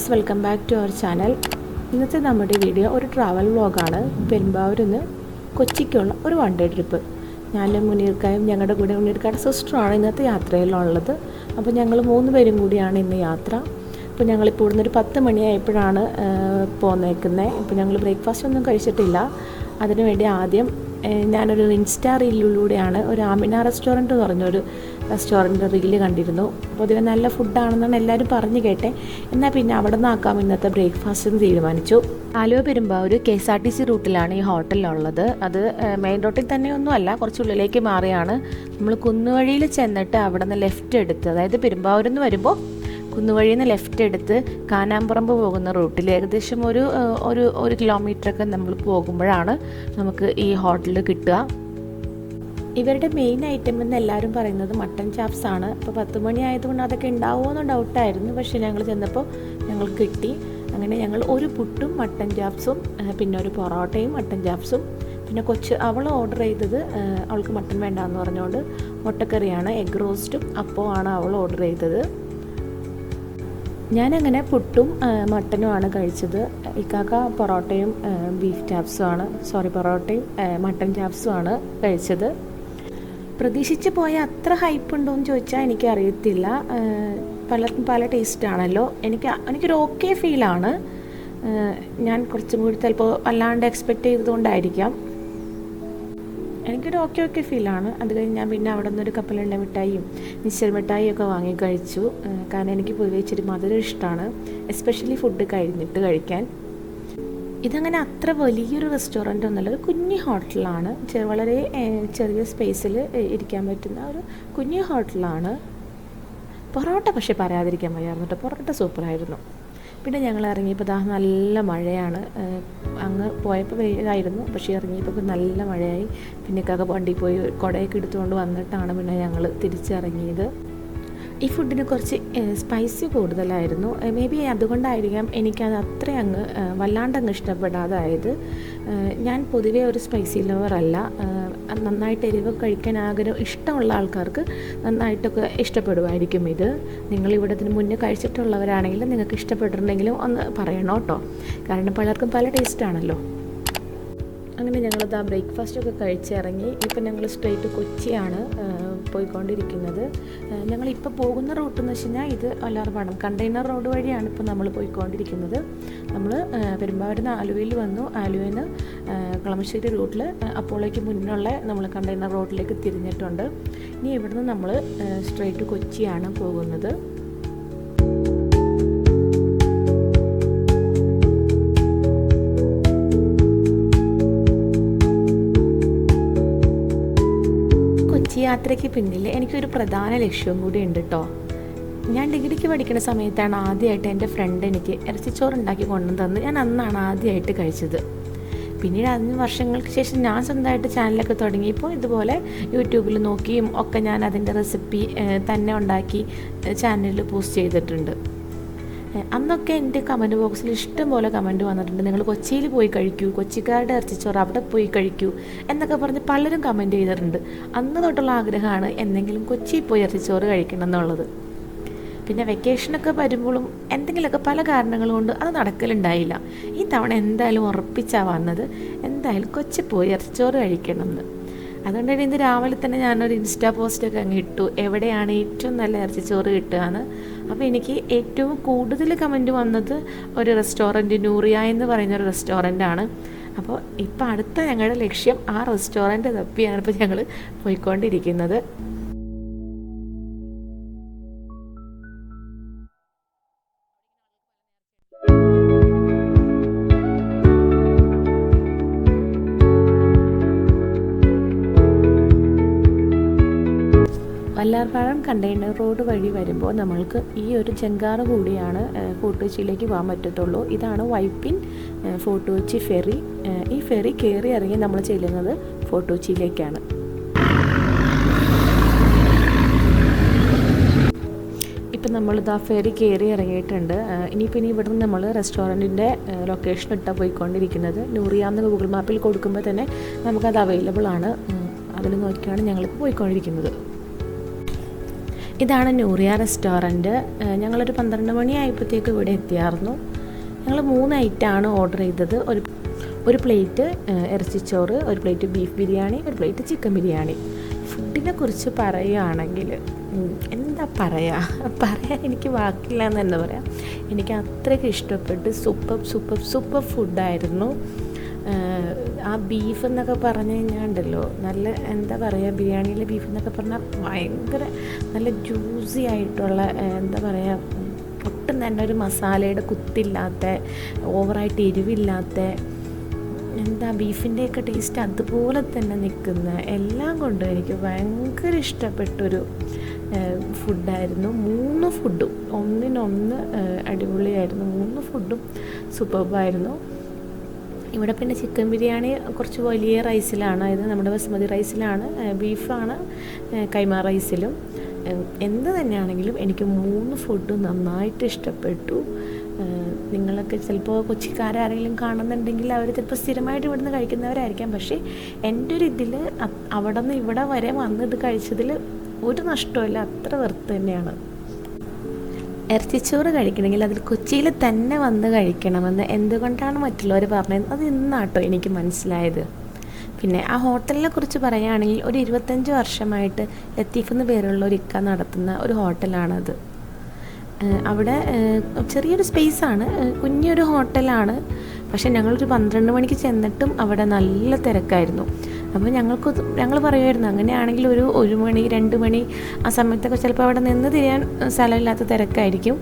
Friends welcome back to our channel ഇന്നത്തെ നമ്മുടെ video ഒരു ട്രാവൽ വ്ളോഗാണ് പെരുമ്പാവൂരിൽ നിന്ന് കൊച്ചിക്കുള്ള ഒരു വൺ ഡേ ട്രിപ്പ് ഞാനും മുനീർക്കായും ഞങ്ങളുടെ കൂടെ മുനീർക്കായുടെ സിസ്റ്ററാണ് ഇന്നത്തെ യാത്രയിലുള്ളത്. അപ്പോൾ ഞങ്ങൾ മൂന്ന് പേരും കൂടിയാണ് ഇന്ന് യാത്ര. അപ്പോൾ ഞങ്ങളിപ്പോൾ ഇവിടുന്ന് ഒരു പത്ത് മണിയായപ്പോഴാണ് പോന്നേക്കുന്നത് ഇപ്പോൾ ഞങ്ങൾ ബ്രേക്ക്ഫാസ്റ്റ് ഒന്നും കഴിച്ചിട്ടില്ല. അതിനുവേണ്ടി ആദ്യം ഞാനൊരു ഇൻസ്റ്റാ റീലിലൂടെയാണ് ഒരു ആമിന റെസ്റ്റോറന്റ് പറഞ്ഞൊരു റെസ്റ്റോറന്റ് റീൽ കണ്ടിരുന്നു. പൊതുവെ നല്ല ഫുഡാണെന്നാണ് എല്ലാവരും പറഞ്ഞു കേട്ടെ. എന്നാൽ പിന്നെ അവിടെ നിന്നാക്കാം ഇന്നത്തെ ബ്രേക്ക്ഫാസ്റ്റ് എന്ന് തീരുമാനിച്ചു. Aluva Perumbavoor K S R T C റൂട്ടിലാണ് ഈ ഹോട്ടലുള്ളത് അത് മെയിൻ റോട്ടിൽ തന്നെ ഒന്നുമല്ല കുറച്ച് ഉള്ളിലേക്ക് മാറിയാണ്. നമ്മൾ കുന്നുവഴിയിൽ ചെന്നിട്ട് അവിടെ നിന്ന് ലെഫ്റ്റ് എടുത്ത് അതായത് പെരുമ്പാവൂരിൽ നിന്ന് വരുമ്പോൾ കുന്നുവഴിയിൽ നിന്ന് ലെഫ്റ്റ് എടുത്ത് കാനാമ്പറമ്പ് പോകുന്ന റൂട്ടിൽ ഏകദേശം ഒരു ഒരു ഒരു കിലോമീറ്ററൊക്കെ നമ്മൾ പോകുമ്പോഴാണ് നമുക്ക് ഈ ഹോട്ടൽ കിട്ടുക. ഇവരുടെ മെയിൻ ഐറ്റം എന്ന് എല്ലാവരും പറയുന്നത് മട്ടൻ ചാപ്സ് ആണ്. അപ്പോൾ പത്ത് മണി ആയതുകൊണ്ട് അതൊക്കെ ഉണ്ടാവുമോ എന്ന് ഡൗട്ടായിരുന്നു പക്ഷേ ഞങ്ങൾ ചെന്നപ്പോൾ ഞങ്ങൾ കിട്ടി. അങ്ങനെ ഞങ്ങൾ ഒരു പുട്ടും മട്ടൻ ചാപ്സും പിന്നെ ഒരു പൊറോട്ടയും മട്ടൻ ചാപ്സും പിന്നെ കൊച്ച് അവൾ ഓർഡർ ചെയ്തത് അവൾക്ക് മട്ടൻ വേണ്ടാന്ന് പറഞ്ഞുകൊണ്ട് മുട്ടക്കറിയാണ്. എഗ് റോസ്റ്റും അപ്പോൾ ആണ് അവൾ ഓർഡർ ചെയ്തത്. ഞാനങ്ങനെ പുട്ടും മട്ടനുമാണ് കഴിച്ചത്. ഇക്കാക്ക പൊറോട്ടയും ബീഫ് ചാപ്സും ആണ് സോറി പൊറോട്ടയും മട്ടൻ ചാപ്സും ആണ് കഴിച്ചത്. പ്രതീക്ഷിച്ച് പോയ അത്ര ഹൈപ്പ് ഉണ്ടോ എന്ന് ചോദിച്ചാൽ എനിക്കറിയത്തില്ല. പല പലർക്കും പല ടേസ്റ്റ് ആണല്ലോ. എനിക്ക് എനിക്കൊരു ഓക്കെ ഫീലാണ് ഞാൻ കുറച്ചും കൂടി ചിലപ്പോൾ അല്ലാണ്ട് എക്സ്പെക്റ്റ് ചെയ്തതുകൊണ്ടായിരിക്കാം. എനിക്കൊരു ഓക്കെ ഓക്കെ ഫീലാണ് അത് കഴിഞ്ഞ് ഞാൻ പിന്നെ അവിടെ നിന്നൊരു കപ്പലണ്ട മിഠായിയും മിച്ചർ മിഠായിയും ഒക്കെ വാങ്ങി കഴിച്ചു. കാരണം എനിക്ക് പൊതുവെ ഇച്ചിരി മധുരം ഇഷ്ടമാണ് എസ്പെഷ്യലി ഫുഡ് കഴിഞ്ഞിട്ട് കഴിക്കാൻ. ഇതങ്ങനെ അത്ര വലിയൊരു റെസ്റ്റോറന്റ് ഒന്നുമല്ല. ഒരു കുഞ്ഞു ഹോട്ടലാണ് വളരെ ചെറിയ സ്പേസിൽ ഇരിക്കാൻ പറ്റുന്ന ഒരു കുഞ്ഞു ഹോട്ടലാണ് പൊറോട്ട പക്ഷേ പറയാതിരിക്കാൻ വയ്യായിരുന്നു കേട്ടോ പൊറോട്ട സൂപ്പറായിരുന്നു പിന്നെ ഞങ്ങൾ ഇറങ്ങിയപ്പോൾ ദാ നല്ല മഴയാണ്. അങ്ങ് പോയപ്പോൾ വെയിലായിരുന്നു പക്ഷേ ഇറങ്ങിയപ്പോൾ നല്ല മഴയായി. പിന്നെ കാക്ക വണ്ടി പോയി കുടയൊക്കെ എടുത്തുകൊണ്ട് വന്നിട്ടാണ് പിന്നെ ഞങ്ങൾ തിരിച്ചിറങ്ങിയത്. ഈ ഫുഡിന് കുറച്ച് സ്പൈസി കൂടുതലായിരുന്നു. മേ ബി അതുകൊണ്ടായിരിക്കാം എനിക്കത് അത്ര അങ്ങ് വല്ലാണ്ടങ്ങ് ഇഷ്ടപ്പെടാതായത്. ഞാൻ പൊതുവേ ഒരു സ്പൈസി ലവറല്ല നന്നായിട്ട് എരിവ് കഴിക്കാൻ ആഗ്രഹം ഇഷ്ടമുള്ള ആൾക്കാർക്ക് നന്നായിട്ടൊക്കെ ഇഷ്ടപ്പെടുമായിരിക്കും ഇത്. നിങ്ങൾ ഇവിടെ ഇതിന് മുന്നേ കഴിച്ചിട്ടുള്ളവരാണെങ്കിലും നിങ്ങൾക്ക് ഇഷ്ടപ്പെട്ടിട്ടുണ്ടെങ്കിലും ഒന്ന് പറയണം കേട്ടോ. കാരണം പലർക്കും പല ടേസ്റ്റ് ആണല്ലോ. അങ്ങനെ ഞങ്ങളിത് ആ ബ്രേക്ക്ഫാസ്റ്റ് ഒക്കെ കഴിച്ചിറങ്ങി. ഇപ്പം ഞങ്ങൾ സ്ട്രെയിറ്റ് കൊച്ചിയാണ് പോയിക്കൊണ്ടിരിക്കുന്നത്. ഞങ്ങളിപ്പോൾ പോകുന്ന റൂട്ട് എന്ന് വെച്ച് കഴിഞ്ഞാൽ ഇത് അല്ലാർപാടം കണ്ടെയ്നർ റോഡ് വഴിയാണ് ഇപ്പോൾ നമ്മൾ പോയിക്കൊണ്ടിരിക്കുന്നത്. നമ്മൾ പെരുമ്പാവൂരിൽ നിന്ന് ആലുവയിൽ വന്നു. ആലുവയിൽ നിന്ന് കളമശ്ശേരി റൂട്ടിൽ അപ്പോളേക്ക് മുന്നുള്ള നമ്മൾ കണ്ടെയ്നർ റോഡിലേക്ക് തിരിഞ്ഞിട്ടുണ്ട്. ഇനി ഇവിടുന്ന് നമ്മൾ സ്ട്രെയിറ്റ് കൊച്ചിയാണ് പോകുന്നത്. യാത്രയ്ക്ക് പിന്നിൽ എനിക്കൊരു പ്രധാന ലക്ഷ്യവും കൂടി ഉണ്ട് കേട്ടോ ഞാൻ ഡിഗ്രിക്ക് പഠിക്കുന്ന സമയത്താണ് ആദ്യമായിട്ട് എന്റെ ഫ്രണ്ട് എനിക്ക് ഇറച്ചിച്ചോറ് ഉണ്ടാക്കി കൊണ്ടു തന്ന്. ഞാൻ അന്നാണ് ആദ്യമായിട്ട് കഴിച്ചത്. പിന്നീട് അതിന് വർഷങ്ങൾക്ക് ശേഷം ഞാൻ സ്വന്തമായിട്ട് ചാനലൊക്കെ തുടങ്ങിയപ്പോൾ ഇതുപോലെ യൂട്യൂബിൽ നോക്കിയും ഒക്കെ ഞാൻ അതിന്റെ റെസിപ്പി തന്നെ ഉണ്ടാക്കി ചാനലിൽ പോസ്റ്റ് ചെയ്തിട്ടുണ്ട്. അന്നൊക്കെ എന്റെ കമന്റ് ബോക്സിൽ ഇഷ്ടം പോലെ കമന്റ് വന്നിട്ടുണ്ട്. നിങ്ങൾ കൊച്ചിയിൽ പോയി കഴിക്കൂ കൊച്ചിക്കാരുടെ ഇറച്ചിച്ചോറ് അവിടെ പോയി കഴിക്കൂ എന്നൊക്കെ പറഞ്ഞ് പലരും കമന്റ് ചെയ്തിട്ടുണ്ട്. അന്ന് തൊട്ടുള്ള ആഗ്രഹമാണ് എന്തെങ്കിലും കൊച്ചിയിൽ പോയി ഇറച്ചിച്ചോറ് കഴിക്കണം എന്നുള്ളത്. പിന്നെ വെക്കേഷനൊക്കെ വരുമ്പോഴും എന്തെങ്കിലുമൊക്കെ പല കാരണങ്ങൾ കൊണ്ട് അത് നടക്കലുണ്ടായില്ല. ഈ തവണ എന്തായാലും ഉറപ്പിച്ചാണ് വന്നത് എന്തായാലും കൊച്ചി പോയി ഇറച്ചിച്ചോറ് കഴിക്കണം എന്ന് അതുകൊണ്ട് തന്നെ ഇന്ന് രാവിലെ തന്നെ ഞാനൊരു ഇൻസ്റ്റാ പോസ്റ്റൊക്കെ അങ്ങ് ഇട്ടു. എവിടെയാണ് ഏറ്റവും നല്ല ഇറച്ചിച്ചോറ് കിട്ടുകയെന്ന് അപ്പോൾ എനിക്ക് ഏറ്റവും കൂടുതൽ കമന്റ് വന്നത് ഒരു റെസ്റ്റോറന്റ് നൂറിയ എന്ന് പറയുന്ന ഒരു ആണ്. അപ്പോൾ ഇപ്പോൾ അടുത്ത ഞങ്ങളുടെ ലക്ഷ്യം ആ റെസ്റ്റോറന്റ് തപ്പിയാണ് ഇപ്പോൾ ഞങ്ങൾ പോയിക്കൊണ്ടിരിക്കുന്നത്. കണ്ടെയ്നർ റോഡ് വഴി വരുമ്പോൾ നമ്മൾക്ക് ഈ ഒരു ചെങ്കാറ് കൂടിയാണ് ഏഹ്, ഫോർട്ട് കൊച്ചിയിലേക്ക് പോകാൻ പറ്റത്തുള്ളൂ. ഇതാണ് വൈപ്പിൻ ഫോട്ടോച്ചി ഫെറി. ഈ ഫെറി കയറി ഇറങ്ങി നമ്മൾ ചെല്ലുന്നത് ഫോർട്ട് കൊച്ചിയിലേക്കാണ് ഇപ്പം നമ്മളിതാ ഫെറി കയറി ഇറങ്ങിയിട്ടുണ്ട്. ഇനിയിപ്പം ഇനി ഇവിടുന്ന് നമ്മൾ റെസ്റ്റോറന്റിന്റെ ലൊക്കേഷൻ ഇട്ടാണ് പോയിക്കൊണ്ടിരിക്കുന്നത്. നൂറിയാന്ന് ഗൂഗിൾ മാപ്പിൽ കൊടുക്കുമ്പോൾ തന്നെ നമുക്കത് അവൈലബിൾ ആണ്. അതിൽ നോക്കിയാണ് ഞങ്ങളിപ്പോൾ പോയിക്കൊണ്ടിരിക്കുന്നത്. ഇതാണ് നൂറിയ റെസ്റ്റോറന്റ്. ഞങ്ങളൊരു പന്ത്രണ്ട് മണിയായപ്പോഴത്തേക്ക് ഇവിടെ എത്തിയായിരുന്നു. ഞങ്ങൾ മൂന്ന് ഐറ്റമാണ് ഓർഡർ ചെയ്തത്. ഒരു ഒരു പ്ലേറ്റ് ഇറച്ചിച്ചോറ് ഒരു പ്ലേറ്റ് ബീഫ് ബിരിയാണി ഒരു പ്ലേറ്റ് ചിക്കൻ ബിരിയാണി. ഫുഡിനെ കുറിച്ച് പറയുകയാണെങ്കിൽ എന്താ പറയുക പറയാൻ എനിക്ക് വാക്കില്ല എന്ന് തന്നെ പറയാം. എനിക്ക് അത്രയ്ക്ക് ഇഷ്ടപ്പെട്ട് സൂപ്പർ സൂപ്പർ സൂപ്പർ ഫുഡായിരുന്നു. ആ ബീഫ് എന്നൊക്കെ പറഞ്ഞു കഴിഞ്ഞാൽ ഉണ്ടല്ലോ നല്ല എന്താ പറയുക ബിരിയാണിയിലെ ബീഫ് എന്നൊക്കെ പറഞ്ഞാൽ ഭയങ്കര നല്ല ജ്യൂസി ആയിട്ടുള്ള എന്താ പറയുക ഒട്ടും തന്നെ ഒരു മസാലയുടെ കുത്തില്ലാത്ത ഓവറായിട്ട് എരിവില്ലാത്ത എന്താ ബീഫിന്റെയൊക്കെ ടേസ്റ്റ് അതുപോലെ തന്നെ നിൽക്കുന്ന എല്ലാം കൊണ്ടും എനിക്ക് ഭയങ്കര ഇഷ്ടപ്പെട്ടൊരു ഫുഡായിരുന്നു മൂന്ന് ഫുഡും ഒന്നിനൊന്ന് അടിപൊളിയായിരുന്നു. മൂന്ന് ഫുഡും സൂപ്പർബായിരുന്നു ഇവിടെ പിന്നെ ചിക്കൻ ബിരിയാണി കുറച്ച് വലിയ റൈസിലാണ്. അതായത് നമ്മുടെ ബസ്മതി റൈസിലാണ് ബീഫാണ് കൈമാ റൈസിലും. എന്ത് തന്നെയാണെങ്കിലും എനിക്ക് മൂന്ന് ഫുഡും നന്നായിട്ട് ഇഷ്ടപ്പെട്ടു. നിങ്ങളൊക്കെ ചിലപ്പോൾ കൊച്ചിക്കാരാരെങ്കിലും കാണുന്നുണ്ടെങ്കിൽ അവർ ചിലപ്പോൾ സ്ഥിരമായിട്ട് ഇവിടുന്ന് കഴിക്കുന്നവരായിരിക്കാം. പക്ഷേ എന്റെ ഒരു ഇതിൽ അവിടെ നിന്ന് ഇവിടെ വരെ വന്ന് ഇത് കഴിച്ചതിൽ ഒരു നഷ്ടമില്ല അത്ര വെറുത്ത് തന്നെയാണ്. ഇറച്ചിച്ചോറ് കഴിക്കണമെങ്കിൽ അതിൽ കൊച്ചിയിൽ തന്നെ വന്ന് കഴിക്കണമെന്ന് എന്തുകൊണ്ടാണ് മറ്റുള്ളവർ പറഞ്ഞത്? അത് ഇന്നാട്ടോ എനിക്ക് മനസ്സിലായത്. പിന്നെ ആ ഹോട്ടലിനെ കുറിച്ച് പറയുകയാണെങ്കിൽ ഒരു ഇരുപത്തഞ്ച് വർഷമായിട്ട് ലത്തീഫ് എന്ന് പേരുള്ള ഒരു ഇക്ക നടത്തുന്ന ഒരു ഹോട്ടലാണത്. അവിടെ ചെറിയൊരു സ്പേസാണ്. കുഞ്ഞൊരു ഹോട്ടലാണ്. പക്ഷെ ഞങ്ങളൊരു പന്ത്രണ്ട് മണിക്ക് ചെന്നിട്ടും അവിടെ നല്ല തിരക്കായിരുന്നു. അപ്പോൾ ഞങ്ങൾക്ക് ഞങ്ങൾ പറയുമായിരുന്നു അങ്ങനെയാണെങ്കിൽ ഒരു ഒരു മണി രണ്ട് മണി ആ സമയത്തൊക്കെ ചിലപ്പോൾ അവിടെ നിന്ന് തിരിയാൻ സ്ഥലമില്ലാത്ത തിരക്കായിരിക്കും.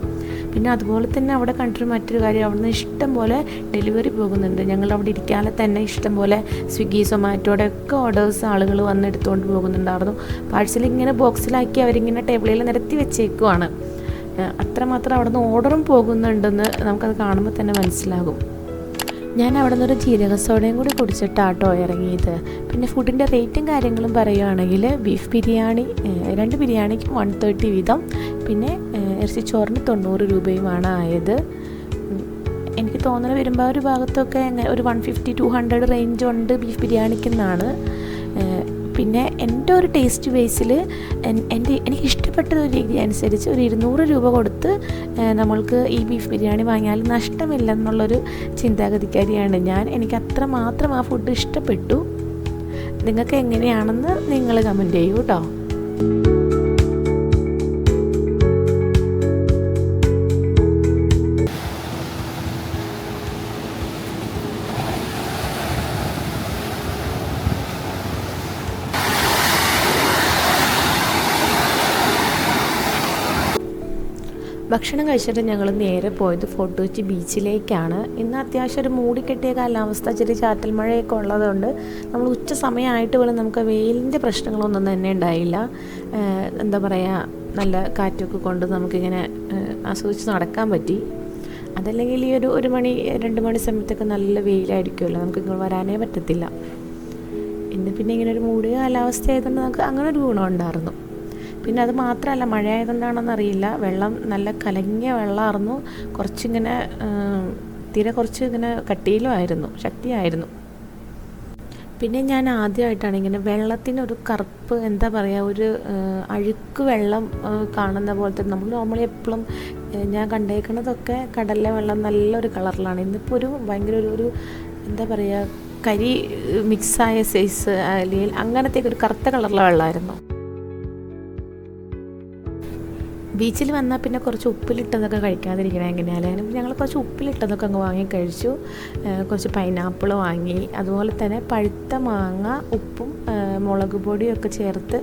പിന്നെ അതുപോലെ തന്നെ അവിടെ കണ്ടിട്ട് മറ്റൊരു കാര്യം അവിടുന്ന് ഇഷ്ടം പോലെ ഡെലിവറി പോകുന്നുണ്ട്. ഞങ്ങൾ അവിടെ ഇരിക്കാതെ തന്നെ ഇഷ്ടം പോലെ സ്വിഗ്ഗി സൊമാറ്റോയുടെ ഒക്കെ ഓർഡേഴ്സ് ആളുകൾ വന്ന് എടുത്തുകൊണ്ട് പോകുന്നുണ്ടായിരുന്നു. പാഴ്സൽ ഇങ്ങനെ ബോക്സിലാക്കി അവരിങ്ങനെ ടേബിളിൽ നിരത്തി വെച്ചേക്കുവാണ്. അത്രമാത്രം അവിടെ നിന്ന് ഓർഡറും പോകുന്നുണ്ടെന്ന് നമുക്കത് കാണുമ്പോൾ തന്നെ മനസ്സിലാകും. ഞാൻ അവിടെ നിന്നൊരു ജീരക സോഡയും കൂടി കുടിച്ചിട്ടാട്ടോ ഇറങ്ങിയത്. പിന്നെ ഫുഡിന്റെ റേറ്റും കാര്യങ്ങളും പറയുകയാണെങ്കിൽ ബീഫ് ബിരിയാണി രണ്ട് ബിരിയാണിക്ക് വൺ തേർട്ടി വീതം. പിന്നെ ഇറച്ചിച്ചോറിന് തൊണ്ണൂറ് രൂപയുമാണ് ആയത്. എനിക്ക് തോന്നുന്നത് വരുമ്പോൾ ഒരു ഭാഗത്തൊക്കെ ഒരു one fifty two hundred range ഉണ്ട് ബീഫ് ബിരിയാണിക്കെന്നാണ്. ഏഹ് പിന്നെ എന്റെ ഒരു ടേസ്റ്റ് ബേസിൽ എന്റെ എനിക്ക് ഇഷ്ടപ്പെട്ട ഒരു രീതി അനുസരിച്ച് ഒരു ഇരുന്നൂറ് രൂപ കൊടുത്ത് നമ്മൾക്ക് ഈ ബീഫ് ബിരിയാണി വാങ്ങിയാൽ നഷ്ടമില്ലെന്നുള്ളൊരു ചിന്താഗതിക്കാരിയാണ് ഞാൻ. എനിക്ക് അത്ര മാത്രം ആ ഫുഡ് ഇഷ്ടപ്പെട്ടു. നിങ്ങൾക്ക് എങ്ങനെയാണെന്ന് നിങ്ങൾ കമന്റ് ചെയ്യൂ കേട്ടോ ഭക്ഷണം കഴിച്ചിട്ട് ഞങ്ങൾ നേരെ പോയത് ഫോർട്ട് കൊച്ചി ബീച്ചിലേക്കാണ്. ഇന്ന് അത്യാവശ്യം ഒരു മൂടിക്കെട്ടിയ കാലാവസ്ഥ ചെറിയ ചാറ്റൽ മഴയൊക്കെ ഉള്ളതുകൊണ്ട് നമ്മൾ ഉച്ച സമയമായിട്ട് പോലും നമുക്ക് വെയിലിന്റെ പ്രശ്നങ്ങളൊന്നും തന്നെ ഉണ്ടായില്ല. എന്താ പറയുക നല്ല കാറ്റൊക്കെ കൊണ്ട് നമുക്കിങ്ങനെ ആസ്വദിച്ച് നടക്കാൻ പറ്റി. അതല്ലെങ്കിൽ ഈ ഒരു ഒരു മണി രണ്ട് മണി സമയത്തൊക്കെ നല്ല വെയിലായിരിക്കുമല്ലോ നമുക്ക് ഇങ്ങോട്ട് വരാനേ പറ്റത്തില്ല. ഇന്ന് പിന്നെ ഇങ്ങനെ ഒരു മൂടിയ കാലാവസ്ഥ ആയതുകൊണ്ട് നമുക്ക് അങ്ങനെ ഒരു ഗുണം ഉണ്ടായിരുന്നു. പിന്നെ അത് മാത്രമല്ല മഴ ആയതുകൊണ്ടാണെന്ന് അറിയില്ല വെള്ളം നല്ല കലങ്ങിയ വെള്ളമായിരുന്നു കുറച്ചിങ്ങനെ തീരെ കുറച്ച് ഇങ്ങനെ കട്ടിയിലും ആയിരുന്നു ശക്തിയായിരുന്നു. പിന്നെ ഞാൻ ആദ്യമായിട്ടാണ് ഇങ്ങനെ വെള്ളത്തിനൊരു കറുപ്പ് എന്താ പറയുക ഒരു അഴുക്ക് വെള്ളം കാണുന്ന പോലത്തെ നമ്മൾ നോർമലി എപ്പോഴും ഞാൻ കണ്ടേക്കുന്നതൊക്കെ കടലിലെ വെള്ളം നല്ലൊരു കളറിലാണ്. ഇന്നിപ്പോൾ ഒരു ഭയങ്കര ഒരു ഒരു എന്താ പറയുക കരി മിക്സായ സൈസ് അല്ലെങ്കിൽ അങ്ങനത്തെ ഒരു കറുത്ത കളറിലെ വെള്ളമായിരുന്നു. ബീച്ചിൽ വന്നാൽ പിന്നെ കുറച്ച് ഉപ്പിലിട്ടതൊക്കെ കഴിക്കാതിരിക്കണം എങ്ങനെയാലും ഞങ്ങൾ കുറച്ച് ഉപ്പിലിട്ടതൊക്കെ അങ്ങ് വാങ്ങി കഴിച്ചു. കുറച്ച് പൈനാപ്പിൾ വാങ്ങി. അതുപോലെ തന്നെ പഴുത്ത മാങ്ങ ഉപ്പും മുളക് പൊടിയും ഒക്കെ ചേർത്ത്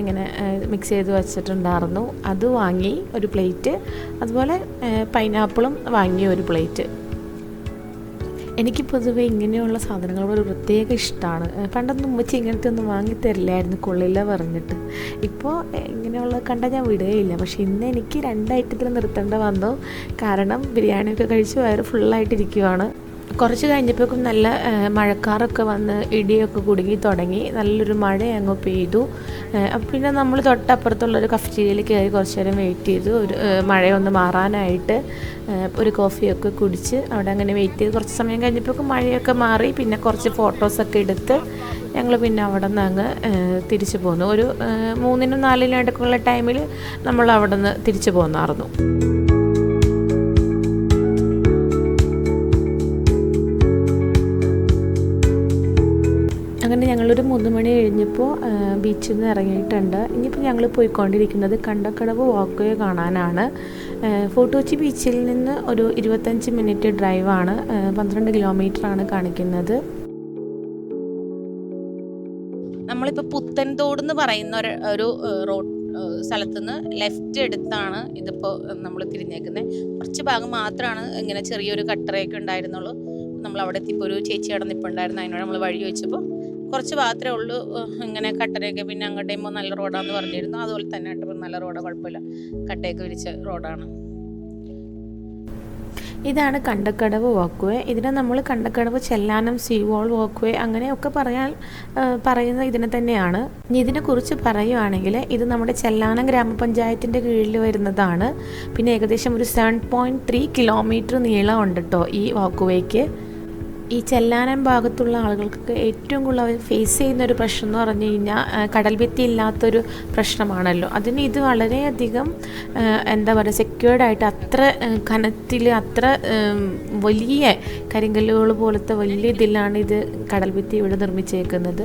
ഇങ്ങനെ മിക്സ് ചെയ്ത് വെച്ചിട്ടുണ്ടായിരുന്നു. അത് വാങ്ങി ഒരു പ്ലേറ്റ്. അതുപോലെ പൈനാപ്പിളും വാങ്ങി ഒരു പ്ലേറ്റ്. എനിക്ക് പൊതുവേ ഇങ്ങനെയുള്ള സാധനങ്ങളോട് ഒരു പ്രത്യേക ഇഷ്ടമാണ് പണ്ടൊന്നും ഉമ്മച്ചി ഇങ്ങനത്തെ ഒന്നും വാങ്ങി തരില്ലായിരുന്നു കൊള്ളില്ല പറഞ്ഞിട്ട്. ഇപ്പോൾ ഇങ്ങനെയുള്ള കണ്ടാൽ ഞാൻ വിടുകയില്ല. പക്ഷേ ഇന്ന് എനിക്ക് രണ്ട് ഐറ്റത്തിൽ നിർത്തേണ്ട വന്നു കാരണം ബിരിയാണിയൊക്കെ കഴിച്ച് വയറ് ഫുള്ളായിട്ടിരിക്കുവാണ് കുറച്ച് കഴിഞ്ഞപ്പോഴേക്കും നല്ല മഴക്കാറൊക്കെ വന്ന് ഇടിയൊക്കെ കുടുങ്ങി തുടങ്ങി. നല്ലൊരു മഴ അങ്ങ് പെയ്തു അപ്പം പിന്നെ നമ്മൾ തൊട്ടപ്പുറത്തുള്ളൊരു കഫറ്റീരിയയിൽ കയറി കുറച്ച് നേരം വെയിറ്റ് ചെയ്തു. ഒരു മഴയൊന്ന് മാറാനായിട്ട് ഒരു കോഫിയൊക്കെ കുടിച്ച് അവിടെ അങ്ങനെ വെയിറ്റ് ചെയ്ത് കുറച്ച് സമയം കഴിഞ്ഞപ്പോഴേക്കും മഴയൊക്കെ മാറി. പിന്നെ കുറച്ച് ഫോട്ടോസൊക്കെ എടുത്ത് ഞങ്ങൾ പിന്നെ അവിടെ നിന്ന് അങ്ങ് തിരിച്ചു പോന്നു. ഒരു മൂന്നിനും നാലിനും ഇടയ്ക്കുള്ള ടൈമിൽ നമ്മൾ അവിടെ നിന്ന് തിരിച്ചു പോന്നായിരുന്നു ഞങ്ങളൊരു മൂന്ന് മണി കഴിഞ്ഞപ്പോൾ ബീച്ചിൽ നിന്ന് ഇറങ്ങിയിട്ടുണ്ട്. ഇനിയിപ്പോൾ ഞങ്ങൾ പോയിക്കൊണ്ടിരിക്കുന്നത് കണ്ടക്കടവ് വാക്ക് കാണാനാണ്. ഫോർട്ട് കൊച്ചി ബീച്ചിൽ നിന്ന് ഒരു ഇരുപത്തഞ്ച് മിനിറ്റ് ഡ്രൈവാണ് പന്ത്രണ്ട് കിലോമീറ്ററാണ് കാണിക്കുന്നത്. നമ്മളിപ്പോൾ പുത്തൻതോട് എന്ന് പറയുന്ന ഒരു ഒരു റോഡ് സ്ഥലത്ത് നിന്ന് ലെഫ്റ്റ് എടുത്താണ് ഇതിപ്പോൾ നമ്മൾ തിരിഞ്ഞേക്കുന്നത് കുറച്ച് ഭാഗം മാത്രമാണ് ഇങ്ങനെ ചെറിയൊരു കട്ടറയൊക്കെ ഉണ്ടായിരുന്നുള്ളൂ. നമ്മൾ അവിടെ എത്തിയപ്പോൾ ഒരു ചേച്ചി അവിടെ നിൽപ്പുണ്ടായിരുന്നു അതിനോട് നമ്മൾ വഴി ചോദിച്ചപ്പോൾ കുറച്ച് മാത്രമേ ഉള്ളൂ. ഇങ്ങനെ കട്ടരയൊക്കെ പിന്നെ അങ്ങോട്ടേ നല്ല റോഡാന്ന് പറഞ്ഞിരുന്നു. അതുപോലെ തന്നെ നല്ല റോഡ് കുഴപ്പമില്ല. കട്ടയൊക്കെ വിരിച്ച റോഡാണ്. ഇതാണ് കണ്ടക്കടവ് വാക്ക് വേ ഇതിനെ നമ്മൾ Kandakkadavu Chellanam sea wall way അങ്ങനെയൊക്കെ പറയാൻ പറയുന്ന ഇതിനെ തന്നെയാണ്. ഇനി ഇതിനെക്കുറിച്ച് പറയുവാണെങ്കിൽ ഇത് നമ്മുടെ ചെല്ലാനം ഗ്രാമപഞ്ചായത്തിന്റെ കീഴിൽ വരുന്നതാണ്. പിന്നെ ഏകദേശം ഒരു സെവൻ പോയിന്റ് ത്രീ കിലോമീറ്റർ നീളമുണ്ട് കേട്ടോ ഈ വാക്ക് വേക്ക് ഈ ചെല്ലാനം ഭാഗത്തുള്ള ആളുകൾക്ക് ഏറ്റവും കൂടുതൽ അവർ ഫേസ് ചെയ്യുന്ന ഒരു പ്രശ്നം എന്ന് പറഞ്ഞു കഴിഞ്ഞാൽ കടൽഭിത്തി കടൽ ഭിത്തി ഇല്ലാത്തൊരു പ്രശ്നമാണല്ലോ. അതിന് ഇത് വളരെയധികം എന്താ പറയുക സെക്യൂർഡ് ആയിട്ട് അത്ര കനത്തിൽ അത്ര വലിയ കരിങ്കല്ലുകൾ പോലത്തെ വലിയ ഇതിലാണ് ഇത് കടൽ ഭിത്തി ഇവിടെ നിർമ്മിച്ചേക്കുന്നത്.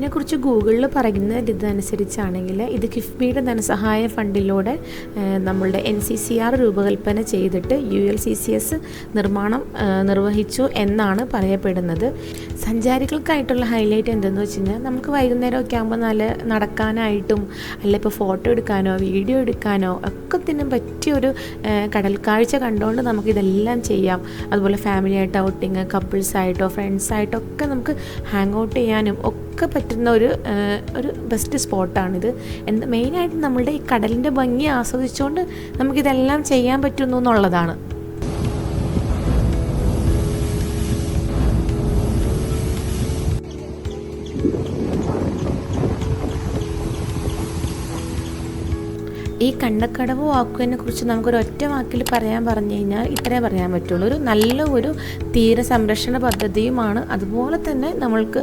ഇതിനെക്കുറിച്ച് ഗൂഗിളിൽ പറയുന്ന ഇതനുസരിച്ചാണെങ്കിൽ ഇത് കിഫ്ബിയുടെ ധനസഹായ ഫണ്ടിലൂടെ നമ്മളുടെ എൻ സി സി ആർ രൂപകൽപ്പന ചെയ്തിട്ട് U L C C S നിർമ്മാണം നിർവഹിച്ചു എന്നാണ് പറയപ്പെടുന്നത്. സഞ്ചാരികൾക്കായിട്ടുള്ള ഹൈലൈറ്റ് എന്തെന്ന് വെച്ച് കഴിഞ്ഞാൽ നമുക്ക് വൈകുന്നേരമൊക്കെ ആകുമ്പോൾ നല്ല നടക്കാനായിട്ടും അല്ല ഇപ്പോൾ ഫോട്ടോ എടുക്കാനോ വീഡിയോ എടുക്കാനോ ഒക്കെ തന്നെ ഏഹ്, കടൽ കാഴ്ച കണ്ടുകൊണ്ട് നമുക്കിതെല്ലാം ചെയ്യാം. അതുപോലെ ഫാമിലി ആയിട്ട് ഔട്ടിങ് കപ്പിൾസായിട്ടോ ഫ്രണ്ട്സായിട്ടോ ഒക്കെ നമുക്ക് ഹാങ് ഔട്ട് ചെയ്യാനും ഒക്കെ പറ്റുന്ന ഒരു ഒരു ബെസ്റ്റ് സ്പോട്ടാണിത് എന്ത് മെയിനായിട്ട് നമ്മളുടെ ഈ കടലിന്റെ ഭംഗി ആസ്വദിച്ചുകൊണ്ട് നമുക്കിതെല്ലാം ചെയ്യാൻ പറ്റുന്നു എന്നുള്ളതാണ്. ഈ കണ്ടക്കടവ് വാക്കുവിനെ കുറിച്ച് നമുക്കൊരു ഒറ്റ വാക്കിൽ പറയാൻ പറഞ്ഞു കഴിഞ്ഞാൽ ഇത്രേ പറയാൻ പറ്റുള്ളൂ. ഒരു നല്ല ഒരു തീര സംരക്ഷണ പദ്ധതിയുമാണ്. അതുപോലെ തന്നെ നമ്മൾക്ക്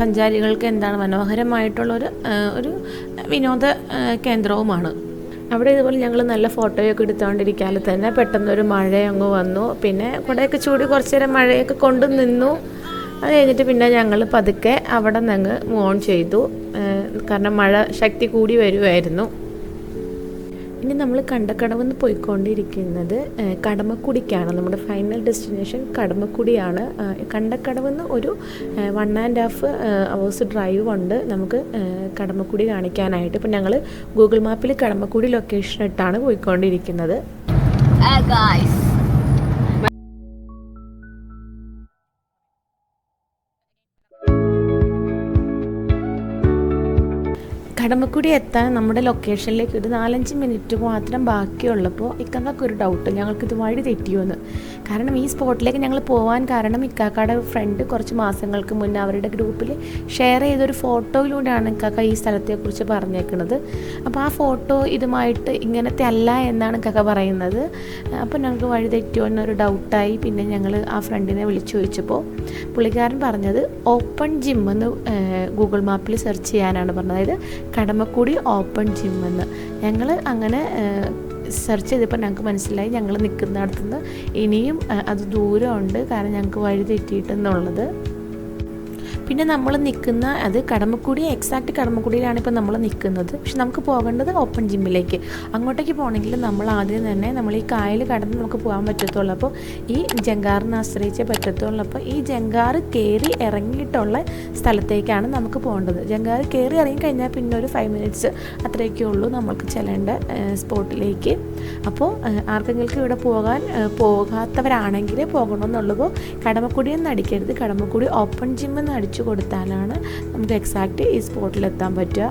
സഞ്ചാരികൾക്ക് എന്താണ് മനോഹരമായിട്ടുള്ളൊരു ഒരു വിനോദ കേന്ദ്രവുമാണ്. അവിടെ ഇതുപോലെ ഞങ്ങൾ നല്ല ഫോട്ടോയൊക്കെ എടുത്തുകൊണ്ടിരിക്കാതെ തന്നെ പെട്ടെന്നൊരു മഴ അങ്ങ് വന്നു. പിന്നെ കുടയൊക്കെ ചൂടി കുറച്ച് നേരം മഴയൊക്കെ കൊണ്ട് നിന്നു. അത് കഴിഞ്ഞിട്ട് പിന്നെ ഞങ്ങൾ പതുക്കെ അവിടെ നിന്ന് മൂവ് ഓൺ ചെയ്തു. കാരണം മഴ ശക്തി കൂടി വരുമായിരുന്നു ഇനി നമ്മൾ കണ്ടക്കടവെന്ന് പോയിക്കൊണ്ടിരിക്കുന്നത് കടമക്കുടിക്കാണ്. നമ്മുടെ ഫൈനൽ ഡെസ്റ്റിനേഷൻ കടമക്കുടിയാണ്. കണ്ടക്കടവെന്ന് ഒരു one and half hours drive ഉണ്ട് നമുക്ക് കടമക്കുടി കാണിക്കാനായിട്ട്. ഇപ്പം ഞങ്ങൾ ഗൂഗിൾ മാപ്പിൽ കടമക്കുടി ലൊക്കേഷൻ ഇട്ടാണ് പോയിക്കൊണ്ടിരിക്കുന്നത്. ഗായ്സ് കടമക്കുടി എത്താൻ നമ്മുടെ ലൊക്കേഷനിലേക്ക് ഒരു നാലഞ്ച് മിനിറ്റ് മാത്രം ബാക്കിയുള്ളപ്പോൾ ഇക്കാക്ക് ഒരു ഡൗട്ട് ഞങ്ങൾക്ക് ഇത് വഴി തെറ്റിയോന്ന്. കാരണം ഈ സ്പോട്ടിലേക്ക് ഞങ്ങൾ പോകാൻ കാരണം ഇക്കാക്കയുടെ ഫ്രണ്ട് കുറച്ച് മാസങ്ങൾക്ക് മുന്നേ അവരുടെ ഗ്രൂപ്പിൽ ഷെയർ ചെയ്തൊരു ഫോട്ടോയിലൂടെയാണ് ഇക്കാക്ക ഈ സ്ഥലത്തെക്കുറിച്ച് പറഞ്ഞേക്കുന്നത് അപ്പോൾ ആ ഫോട്ടോ ഇതുമായിട്ട് ഇങ്ങനത്തെ അല്ല എന്നാണ് ഇക്കാക്ക പറയുന്നത്. അപ്പോൾ ഞങ്ങൾക്ക് വഴി തെറ്റുമോ എന്നൊരു ഡൗട്ടായി പിന്നെ ഞങ്ങൾ ആ ഫ്രണ്ടിനെ വിളിച്ചു ചോദിച്ചപ്പോൾ പുള്ളിക്കാരൻ പറഞ്ഞത് ഓപ്പൺ ജിം എന്ന് ഗൂഗിൾ മാപ്പിൽ സെർച്ച് ചെയ്യാനാണ് പറഞ്ഞത്. അതായത് കടമക്കുടി ഓപ്പൺ ജിം എന്ന്. ഞങ്ങൾ അങ്ങനെ സെർച്ച് ചെയ്തപ്പോൾ ഞങ്ങൾക്ക് മനസ്സിലായി. ഞങ്ങൾ നിൽക്കുന്നിടത്തുനിന്ന് ഇനിയും അത് ദൂരമുണ്ട്. കാരണം ഞങ്ങൾക്ക് വഴി തെറ്റിയിട്ടെന്നുള്ളത്. പിന്നെ നമ്മൾ നിൽക്കുന്ന അത് കടമക്കുടി എക്സാക്ട് കടമക്കുടിയിലാണ് ഇപ്പോൾ നമ്മൾ നിൽക്കുന്നത്. പക്ഷെ നമുക്ക് പോകേണ്ടത് ഓപ്പൺ ജിമ്മിലേക്ക് അങ്ങോട്ടേക്ക് പോകണമെങ്കിൽ നമ്മൾ ആദ്യം തന്നെ നമ്മൾ ഈ കായൽ കടന്ന് നമുക്ക് പോകാൻ പറ്റത്തുള്ളൂ. അപ്പോൾ ഈ ജങ്കാറിനെ ആശ്രയിച്ചേ പറ്റത്തുള്ളൂ. അപ്പോൾ ഈ ജങ്കാറ് കയറി ഇറങ്ങിയിട്ടുള്ള സ്ഥലത്തേക്കാണ് നമുക്ക് പോകേണ്ടത്. ജങ്കാറ് കയറി ഇറങ്ങി കഴിഞ്ഞാൽ പിന്നെ ഒരു ഫൈവ് മിനിറ്റ്സ് അത്രയൊക്കെ ഉള്ളൂ നമുക്ക് ചെല്ലേണ്ട സ്പോട്ടിലേക്ക്. അപ്പോൾ ആർക്കെങ്കിലും ഇവിടെ പോകാൻ പോകാത്തവരാണെങ്കിൽ പോകണമെന്നുള്ളപ്പോൾ കടമക്കുടിയെന്ന് അടിക്കരുത്. കടമക്കുടി ഓപ്പൺ ജിമ്മെന്ന് എന്ന് അടിച്ചു കൊടുത്താലാണ് നമുക്ക് എക്സാക്റ്റ് ഈ സ്പോട്ടിലെത്താൻ പറ്റുക.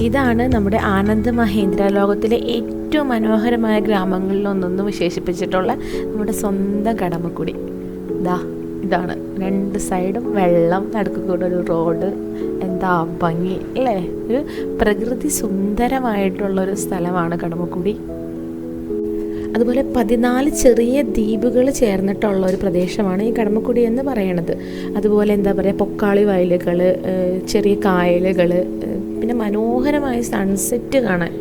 ഇതാണ് നമ്മുടെ ആനന്ദ് മഹേന്ദ്ര ലോകത്തിലെ ഏറ്റവും മനോഹരമായ ഗ്രാമങ്ങളിലൊന്നൊന്ന് വിശേഷിപ്പിച്ചിട്ടുള്ള നമ്മുടെ സ്വന്തം കടമക്കുടി. ദാ ഇതാണ്. രണ്ട് സൈഡും വെള്ളം നടുക്ക് കൂടെ ഒരു റോഡ് എന്താ ഭംഗി അല്ലേ? ഒരു പ്രകൃതി സുന്ദരമായിട്ടുള്ളൊരു സ്ഥലമാണ് കടമക്കുടി. അതുപോലെ പതിനാല് ചെറിയ ദ്വീപുകൾ ചേർന്നിട്ടുള്ള ഒരു പ്രദേശമാണ് ഈ കടമക്കുടി എന്ന് പറയണത്. അതുപോലെ എന്താ പറയുക പൊക്കാളി വയലുകൾ ചെറിയ കായലുകൾ പിന്നെ മനോഹരമായ സൺസെറ്റ് കാണാൻ.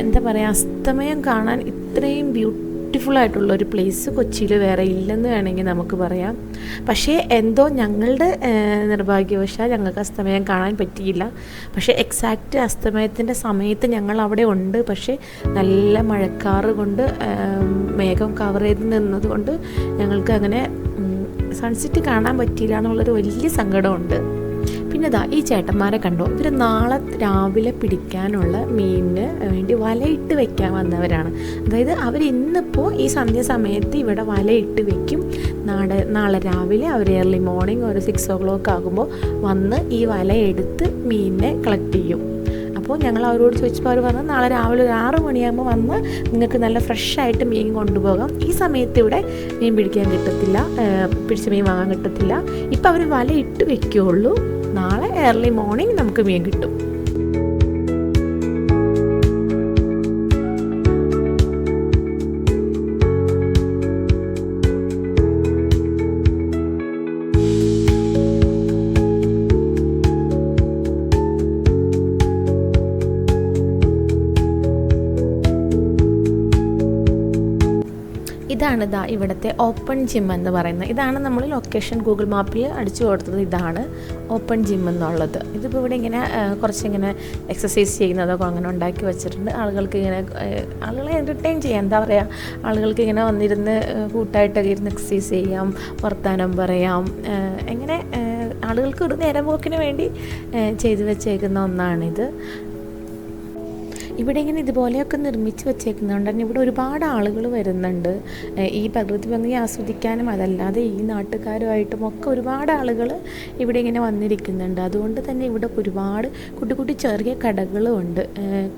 എന്താ പറയുക അസ്തമയം കാണാൻ ഇത്രയും ബ്യൂട്ടിഫുൾ ആയിട്ടുള്ള ഒരു പ്ലേസ് കൊച്ചിയിൽ വേറെ ഇല്ലെന്ന് വേണമെങ്കിൽ നമുക്ക് പറയാം. പക്ഷേ എന്തോ ഞങ്ങളുടെ നിർഭാഗ്യവശാൽ ഞങ്ങൾക്ക് അസ്തമയം കാണാൻ പറ്റിയില്ല. പക്ഷേ എക്സാക്റ്റ് അസ്തമയത്തിന്റെ സമയത്ത് ഞങ്ങൾ അവിടെ ഉണ്ട്. പക്ഷേ നല്ല മഴക്കാറ് കൊണ്ട് മേഘം കവർ ചെയ്ത് നിന്നത് കൊണ്ട് ഞങ്ങൾക്ക് അങ്ങനെ സൺസെറ്റ് കാണാൻ പറ്റിയില്ല എന്നുള്ളൊരു വലിയ സങ്കടമുണ്ട്. പിന്നെ ദാ ഈ ചേട്ടന്മാരെ കണ്ടോ? ഇവർ നാളെ രാവിലെ പിടിക്കാനുള്ള മീനിന് വേണ്ടി വലയിട്ട് വെക്കാൻ വന്നവരാണ്. അതായത് അവർ ഇന്നിപ്പോൾ ഈ സന്ധ്യ സമയത്ത് ഇവിടെ വലയിട്ട് വെക്കും. നാളെ നാളെ രാവിലെ അവർ ഏർലി മോർണിംഗ് ഒരു സിക്സ് ഓ ക്ലോക്ക് ആകുമ്പോൾ വന്ന് ഈ വലയെടുത്ത് മീനിനെ കളക്ട് ചെയ്യും. അപ്പോൾ ഞങ്ങൾ അവരോട് ചോദിച്ചപ്പോൾ അവർ പറഞ്ഞു നാളെ രാവിലെ ഒരു ആറ് മണിയാകുമ്പോൾ വന്ന് നിങ്ങൾക്ക് നല്ല ഫ്രഷ് ആയിട്ട് മീൻ കൊണ്ടുപോകാം. ഈ സമയത്ത് ഇവിടെ മീൻ പിടിക്കാൻ കിട്ടത്തില്ല പിടിച്ച മീൻ വാങ്ങാൻ കിട്ടത്തില്ല. ഇപ്പോൾ അവർ വല ഇട്ട് വെക്കുകയുള്ളൂ ഏർലി മോർണിംഗ് നമുക്ക് മീൻ കിട്ടും. ഇതാണ് ഇതാ ഇവിടുത്തെ ഓപ്പൺ ജിം എന്ന് പറയുന്നത്. ഇതാണ് നമ്മൾ ലൊക്കേഷൻ ഗൂഗിൾ മാപ്പിൽ അടിച്ചു കൊടുത്തത്. ഇതാണ് ഓപ്പൺ ജിം എന്നുള്ളത്. ഇതിപ്പോൾ ഇവിടെ ഇങ്ങനെ കുറച്ചിങ്ങനെ എക്സസൈസ് ചെയ്യുന്നതൊക്കെ അങ്ങനെ ഉണ്ടാക്കി വെച്ചിട്ടുണ്ട്. ആളുകൾക്ക് ഇങ്ങനെ ആളുകളെ എന്റർടൈൻ ചെയ്യാം. എന്താ പറയുക ആളുകൾക്ക് ഇങ്ങനെ വന്നിരുന്ന് കൂട്ടായിട്ടൊക്കെ ഇരുന്ന് എക്സസൈസ് ചെയ്യാം വർത്തമാനം പറയാം. എങ്ങനെ ആളുകൾക്ക് ഒരു നേരം പോക്കിന് വേണ്ടി ചെയ്തു വെച്ചേക്കുന്ന ഒന്നാണിത്. ഇവിടെ ഇങ്ങനെ ഇതുപോലെയൊക്കെ നിർമ്മിച്ച് വെച്ചേക്കുന്നതുകൊണ്ട് തന്നെ ഇവിടെ ഒരുപാട് ആളുകൾ വരുന്നുണ്ട്. ഈ പ്രകൃതി ഭംഗി ആസ്വദിക്കാനും അതല്ലാതെ ഈ നാട്ടുകാരുമായിട്ടും ഒക്കെ ഒരുപാട് ആളുകൾ ഇവിടെ ഇങ്ങനെ വന്നിരിക്കുന്നുണ്ട്. അതുകൊണ്ട് തന്നെ ഇവിടെ ഒരുപാട് കുട്ടി കുട്ടി ചെറിയ കടകളും ഉണ്ട്.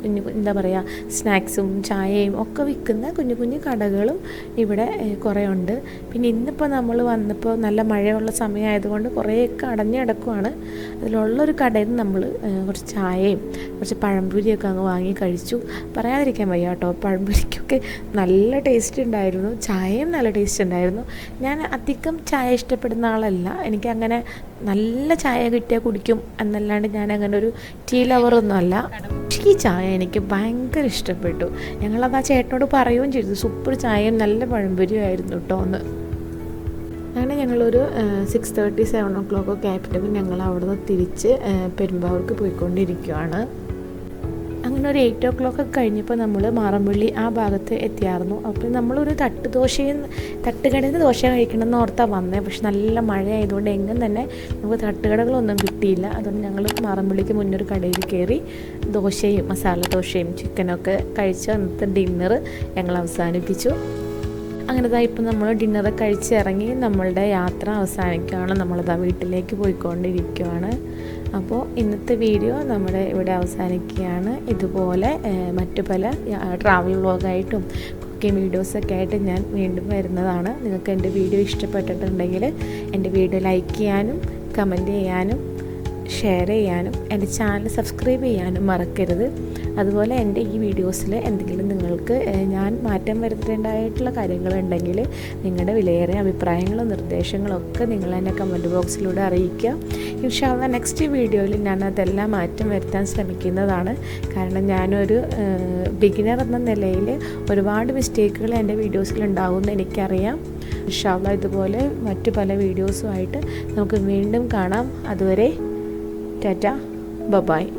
കുഞ്ഞു എന്താ പറയുക സ്നാക്സും ചായയും ഒക്കെ വിൽക്കുന്ന കുഞ്ഞു കുഞ്ഞു കടകളും ഇവിടെ കുറേ ഉണ്ട് പിന്നെ ഇന്നിപ്പോൾ നമ്മൾ വന്നപ്പോൾ നല്ല മഴയുള്ള സമയമായതുകൊണ്ട് കുറേയൊക്കെ അടഞ്ഞു കിടക്കുവാണ്. അതിലുള്ളൊരു കടയിൽ നിന്ന് നമ്മൾ കുറച്ച് ചായയും കുറച്ച് പഴംപൊരിയൊക്കെ അങ്ങ് വാങ്ങി കഴിച്ചു. പറയാതിരിക്കാൻ വയ്യ കേട്ടോ. പഴംപൊരിക്കൊക്കെ നല്ല ടേസ്റ്റ് ഉണ്ടായിരുന്നു. ചായയും നല്ല ടേസ്റ്റ് ഉണ്ടായിരുന്നു. ഞാൻ അധികം ചായ ഇഷ്ടപ്പെടുന്ന ആളല്ല. എനിക്കങ്ങനെ നല്ല ചായ കിട്ടിയാൽ കുടിക്കും എന്നല്ലാണ്ട് ഞാൻ അങ്ങനെ ഒരു ടീ ലവറൊന്നും അല്ല. ഈ ചായ എനിക്ക് ഭയങ്കര ഇഷ്ടപ്പെട്ടു. ഞങ്ങളത് ആ ചേട്ടനോട് പറയുകയും ചെയ്തു. സൂപ്പർ ചായയും നല്ല പഴംപൊരിയും ആയിരുന്നു കേട്ടോ എന്ന്. അങ്ങനെ ഞങ്ങളൊരു six thirty seven o'clock ഒക്കെ ആയപ്പോഴത്തേക്കും ഞങ്ങൾ അവിടെ നിന്ന് തിരിച്ച് പെരുമ്പാവൂർക്ക് പോയിക്കൊണ്ടിരിക്കുകയാണ് അങ്ങനെ ഒരു എയ്റ്റ് ഓ ക്ലോക്ക് ഒക്കെ കഴിഞ്ഞപ്പോൾ നമ്മൾ മാറമ്പള്ളി ആ ഭാഗത്ത് എത്തിയായിരുന്നു അപ്പോൾ നമ്മളൊരു തട്ട് ദോശയും തട്ടുകടയിൽ നിന്ന് ദോശ കഴിക്കണം എന്ന് ഓർത്താ വന്നത് പക്ഷെ നല്ല മഴ ആയതുകൊണ്ട് എങ്ങും തന്നെ നമുക്ക് തട്ടുകടകളൊന്നും കിട്ടിയില്ല. അതുകൊണ്ട് ഞങ്ങൾ മാറമ്പള്ളിക്ക് മുന്നൊരു കടയിൽ കയറി ദോശയും മസാല ദോശയും ചിക്കനൊക്കെ കഴിച്ച് അന്നത്തെ ഡിന്നർ ഞങ്ങൾ അവസാനിപ്പിച്ചു. അങ്ങനെ ദാ ഇപ്പം നമ്മൾ ഡിന്നർ കഴിച്ചിറങ്ങി നമ്മളുടെ യാത്ര അവസാനിക്കുകയാണ്. നമ്മളിതാ വീട്ടിലേക്ക് പോയിക്കൊണ്ടിരിക്കുകയാണ്. അപ്പോൾ ഇന്നത്തെ വീഡിയോ നമ്മൾ ഇവിടെ അവസാനിക്കുകയാണ്. ഇതുപോലെ മറ്റു പല ട്രാവൽ വ്ളോഗായിട്ടും കുക്കിംഗ് വീഡിയോസൊക്കെ ആയിട്ട് ഞാൻ വീണ്ടും വരുന്നതാണ്. നിങ്ങൾക്ക് എന്റെ വീഡിയോ ഇഷ്ടപ്പെട്ടിട്ടുണ്ടെങ്കിൽ എന്റെ വീഡിയോ ലൈക്ക് ചെയ്യാനും കമന്റ് ചെയ്യാനും ഷെയർ ചെയ്യാനും എന്റെ ചാനൽ സബ്സ്ക്രൈബ് ചെയ്യാനും മറക്കരുത്. അതുപോലെ എന്റെ ഈ വീഡിയോസിൽ എന്തെങ്കിലും നിങ്ങൾക്ക് ഞാൻ മാറ്റം വരുത്തേണ്ടതായിട്ടുള്ള കാര്യങ്ങളുണ്ടെങ്കിൽ നിങ്ങളുടെ വിലയേറിയ അഭിപ്രായങ്ങളും നിർദ്ദേശങ്ങളും ഒക്കെ നിങ്ങൾ എന്നെ കമന്റ് ബോക്സിലൂടെ അറിയിക്കുക. ഇൻഷാല്ല നെക്സ്റ്റ് വീഡിയോയിൽ ഞാൻ അതെല്ലാം മാറ്റം വരുത്താൻ ശ്രമിക്കുന്നതാണ്. കാരണം ഞാനൊരു ബിഗിനർ എന്ന നിലയിൽ ഒരുപാട് മിസ്റ്റേക്കുകൾ എന്റെ വീഡിയോസിൽ ഉണ്ടാകുമെന്ന് എനിക്കറിയാം. ഇൻഷാല്ല ഇതുപോലെ മറ്റു പല വീഡിയോസുമായിട്ട് നമുക്ക് വീണ്ടും കാണാം. അതുവരെ ടാറ്റ ബബായ്.